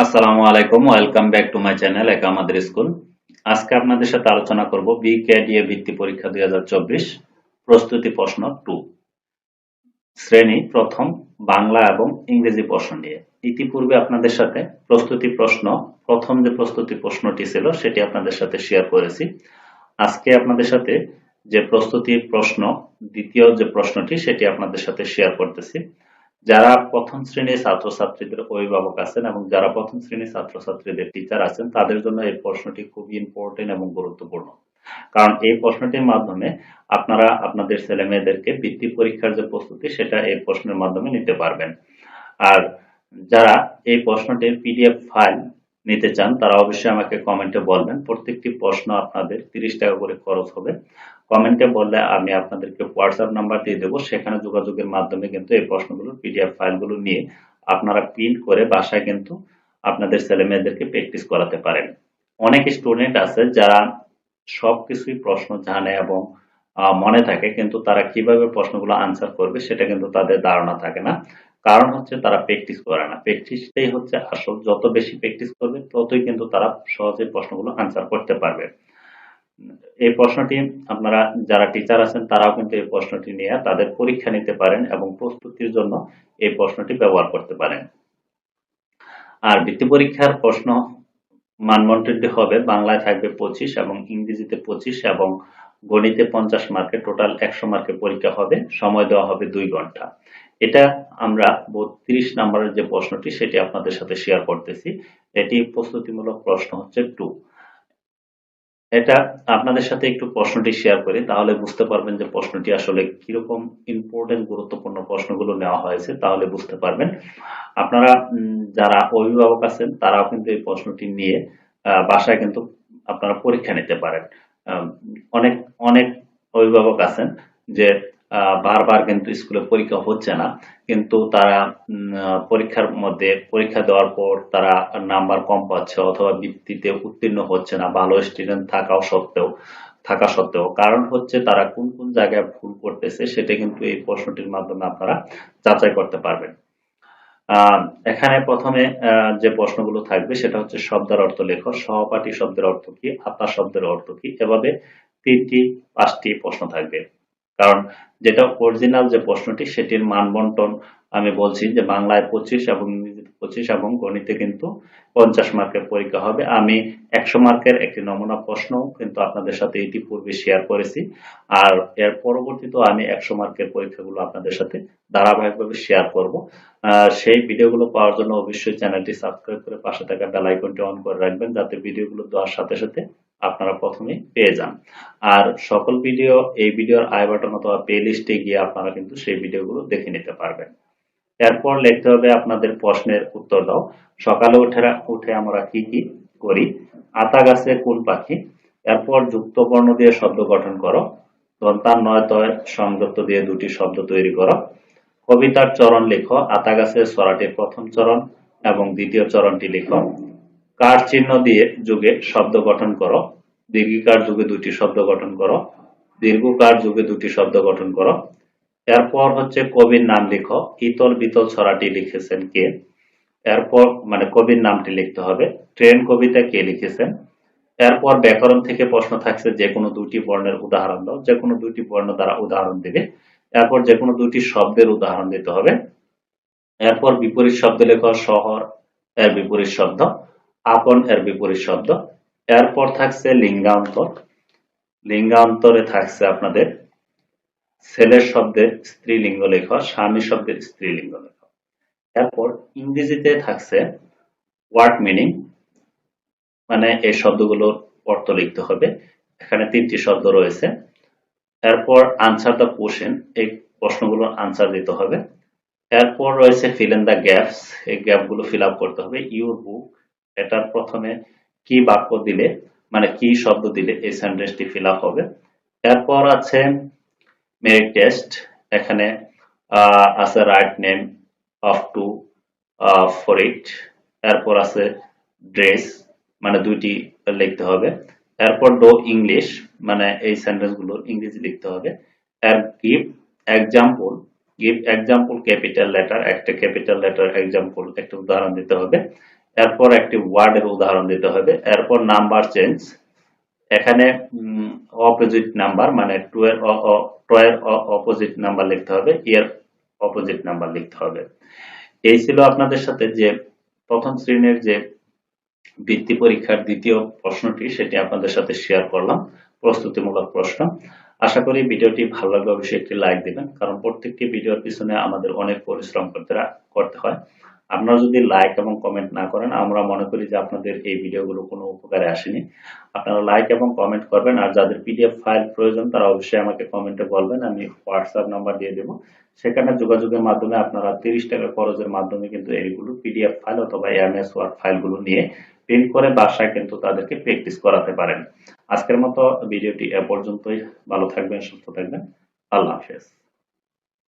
আসসালামু আলাইকুম, welcome back to my channel একা আমাদের স্কুল। আজকে আপনাদের সাথে আলোচনা করব বিকেডিএ ভিত্তি পরীক্ষা দুই হাজার চব্বিশ, প্রস্তুতি প্রশ্ন টু। শ্রেণি প্রথম, বাংলা এবং ইংরেজি প্রশ্ন নিয়ে। ইতিপূর্বে আপনাদের সাথে প্রস্তুতি প্রশ্ন, প্রথম যে প্রস্তুতি প্রশ্নটি ছিল সেটি আপনাদের সাথে শেয়ার করেছি। আজকে আপনাদের সাথে যে প্রস্তুতি প্রশ্ন, দ্বিতীয় যে প্রশ্নটি সেটি আপনাদের সাথে শেয়ার করতেছি। যারা প্রথম শ্রেণির ছাত্রছাত্রীদের অভিভাবক আছেন এবং যারা প্রথম শ্রেণির ছাত্রছাত্রীদের টিচার আছেন, তাদের জন্য এই প্রশ্নটি খুবই ইম্পর্টেন্ট এবং গুরুত্বপূর্ণ। কারণ এই প্রশ্নটির মাধ্যমে আপনারা আপনাদের ছেলে মেয়েদেরকে বৃত্তি পরীক্ষার যে প্রস্তুতি, সেটা এই প্রশ্নের মাধ্যমে নিতে পারবেন। আর যারা এই প্রশ্নটির পিডিএফ ফাইল নিতে চান, তারা অবশ্যই আমাকে কমেন্টে বলবেন। প্রত্যেকটি প্রশ্ন আপনাদের তিরিশ টাকা করে খরচ হবে। কমেন্টে বললে আমি আপনাদেরকে হোয়াটসঅ্যাপ নাম্বার দিয়ে দেবো। সেখানে যোগাযোগের মাধ্যমে কিন্তু এই প্রশ্নগুলো পিডিএফ ফাইলগুলো নিয়ে আপনারা প্রিন্ট করে বাসায় কিন্তু আপনাদের ছেলে মেয়েদেরকে প্র্যাকটিস করাতে পারেন। অনেক স্টুডেন্ট আছে যারা সবকিছুই প্রশ্ন জানে এবং মনে থাকে, কিন্তু তারা কীভাবে প্রশ্নগুলো আনসার করবে সেটা কিন্তু তাদের ধারণা থাকে না। কারণ হচ্ছে তারা প্র্যাকটিস করে না। প্র্যাকটিসটাই হচ্ছে আসল। যত বেশি প্র্যাকটিস করবে, ততই কিন্তু তারা সহজে প্রশ্নগুলো আনসার করতে পারবে। এই প্রশ্নটি আপনারা, যারা টিচার আছেন, তারাও কিন্তু এই প্রশ্নটি নিয়ে তাদের পরীক্ষা নিতে পারেন এবং প্রস্তুতির জন্য এই প্রশ্নটি ব্যবহার করতে পারেন। আর বৃত্তি পরীক্ষার প্রশ্ন মানমন্ত্রটি হবে, বাংলায় থাকবে পঁচিশ এবং ইংরেজিতে পঁচিশ এবং গণিতে পঞ্চাশ মার্কের টোটাল একশো মার্কের পরীক্ষা হবে, সময় দেওয়া হবে দুই ঘণ্টা। এটা আমরা বত্রিশ নাম্বারের যে প্রশ্নটি, সেটি আপনাদের সাথে শেয়ার করতেছি। এটি প্রস্তুতিমূলক প্রশ্ন হচ্ছে টু এটা আপনাদের সাথে একটু প্রশ্নটি শেয়ার করি, তাহলে বুঝতে পারবেন যে প্রশ্নটি আসলে কীরকম ইম্পর্টেন্ট গুরুত্বপূর্ণ প্রশ্নগুলো নেওয়া হয়েছে, তাহলে বুঝতে পারবেন। আপনারা যারা অভিভাবক আছেন, তারাও কিন্তু এই প্রশ্নটি নিয়ে বাসায় কিন্তু আপনারা পরীক্ষা নিতে পারেন। অনেক অনেক অভিভাবক আছেন যে বারবার কিন্তু স্কুলে পরীক্ষা হচ্ছে না। কিন্তু তারা পরীক্ষার মধ্যে পরীক্ষা দেওয়ার পর তারা নাম্বার কম পাচ্ছে অথবা বৃত্তিতে উত্তীর্ণ হচ্ছে না, ভালো স্টুডেন্ট থাকাও সত্ত্বেও, থাকা সত্ত্বেও। কারণ হচ্ছে তারা কোন কোন জায়গায় ভুল করতেছে সেটা কিন্তু এই প্রশ্নটির মাধ্যমে আপনারা যাচাই করতে পারবেন। এখানে প্রথমে যে প্রশ্নগুলো থাকবে সেটা হচ্ছে শব্দের অর্থ লেখ। সহপাঠী শব্দের অর্থ কি? আত্মা শব্দের অর্থ কি? এভাবে তিনটি, পাঁচটি প্রশ্ন থাকবে। কারণ যেটা অরিজিনাল যে প্রশ্নটি, সেটির মান বন্টন আমি বলছি যে বাংলায় পঁচিশ এবং পঁচিশ এবং গণিতে কিন্তু পঞ্চাশ মার্কের পরীক্ষা হবে। আমি একশো মার্কের একটি নমুনা প্রশ্ন কিন্তু আপনাদের সাথে এটি শেয়ার করেছি। আর এর পরবর্তীতেও আমি একশো মার্কের পরীক্ষাগুলো আপনাদের সাথে ধারাবাহিকভাবে শেয়ার করব। সেই ভিডিওগুলো পাওয়ার জন্য অবশ্যই চ্যানেলটি সাবস্ক্রাইব করে পাশে থাকা বেল আইকনটি অন করে রাখবেন যাতে ভিডিওগুলো দেওয়ার সাথে সাথে আপনারা প্রথমেই পেয়ে যান। আর সকল ভিডিও এই ভিডিওর আই বাটন অথবা প্লে লিস্টে গিয়ে আপনারা কিন্তু সেই ভিডিওগুলো দেখে নিতে পারবেন। এরপর লিখতে হবে আপনাদের প্রশ্নের উত্তর দাও। সকালে উঠে উঠে আমরা কি কি করি? আতা গাছে কোন পাখি? এরপর যুক্ত বর্ণ দিয়ে শব্দ গঠন করো। দন্তান নয় তয় সংযুক্ত দিয়ে দুটি শব্দ তৈরি করো। কবিতার চরণ লেখো। আতা গাছের সরাটির প্রথম চরণ এবং দ্বিতীয় চরণটি লেখো। কার চিহ্ন দিয়ে যুগে শব্দ গঠন করো। দীর্ঘিকার যুগে দুটি শব্দ গঠন করো। দীর্ঘকার যুগে দুটি শব্দ গঠন করো। এরপর হচ্ছে কবির নাম লিখো। ইতল বিতল ছড়াটি লিখেছেন কে? এরপর মানে কবির নামটি লিখতে হবে। ট্রেন কবিতা কে লিখেছেন? এরপর ব্যাকরণ থেকে প্রশ্ন থাকছে যে কোনো দুটি বর্ণের উদাহরণ দাও। যে কোনো দুটি বর্ণ দ্বারা উদাহরণ দেবে। এরপর যে কোনো দুটি শব্দের উদাহরণ দিতে হবে। এরপর বিপরীত শব্দ লেখো, শহর এর বিপরীত শব্দ, আপন এর বিপরীত শব্দ। এরপর থাকছে লিঙ্গান্তর। লিঙ্গান্তরে থাকছে আপনাদের ছেলের শব্দের স্ত্রীলিঙ্গ লেখ স্বামী শব্দের স্ত্রীলিঙ্গ লেখ। এরপর ইংরেজিতে থাকছে ওয়ার্ড মিনিং মানে এই শব্দগুলোর অর্থ লিখতে হবে। এখানে তিনটি শব্দ রয়েছে। এরপর আনসার দ্য কোশ্চেন এই প্রশ্নগুলোর আনসার দিতে হবে। এরপর রয়েছে ফিল ইন দ্য গ্যাপস এই গ্যাপগুলো ফিল আপ করতে হবে। ইউর বুক এটার প্রথমে কি বাক্য দিলে মানে কি শব্দ দিলে এই সেন্টেন্সটি ফিল আপ হবে। এরপর আছে মেরিট টেস্ট এখানে আছে write name of two for it এরপর আছে ড্রেস মানে দুইটি লিখতে হবে। এরপর ডো ইংলিশ মানে এই সেন্টেন্সগুলোর ইংরেজি লিখতে হবে। আর give example give example capital letter একটা ক্যাপিটাল লেটার এক্সাম্পল একটা উদাহরণ দিতে হবে। এরপর একটি ওয়ার্ডের উদাহরণ দিতে হবে। এরপর নাম্বার চেঞ্জ এখানে অপোজিট নাম্বার মানে টু এর টু এর অপোজিট নাম্বার লিখতে হবে এর অপোজিট নাম্বার লিখতে হবে। এই ছিল আপনাদের সাথে যে প্রথম শ্রেণির যে বৃত্তি পরীক্ষার দ্বিতীয় প্রশ্নটি, সেটি আপনাদের সাথে শেয়ার করলাম। প্রস্তুতিমূলক প্রশ্ন। আশা করি ভিডিওটি ভালো লাগলে অবশ্যই একটি লাইক দিবেন, কারণ প্রত্যেকটি ভিডিওর পিছনে আমাদের অনেক পরিশ্রম করতে করতে হয়। আপনারা যদি লাইক এবং কমেন্ট না করেন, আমরা মনে করি যে আপনাদের এই ভিডিওগুলো কোনো উপকারে আসেনি। আপনারা লাইক এবং কমেন্ট করবেন, আর যাদের পিডিএফ ফাইল প্রয়োজন, তারা অবশ্যই আমাকে কমেন্টে বলবেন, আমি হোয়াটসঅ্যাপ নাম্বার দিয়ে দেবো। সেখানে যোগাযোগের মাধ্যমে আপনারা তিরিশ টাকা খরচের মাধ্যমে কিন্তু এইগুলো পিডিএফ ফাইল অথবা এমএস ওয়ার্ড ফাইলগুলো নিয়ে প্রিন্ট করে বাসায় কিন্তু তাদেরকে প্র্যাকটিস করাতে পারেন। আজকের মতো ভিডিওটি এ পর্যন্তই। ভালো থাকবেন, সুস্থ থাকবেন। আল্লাহ হাফেজ।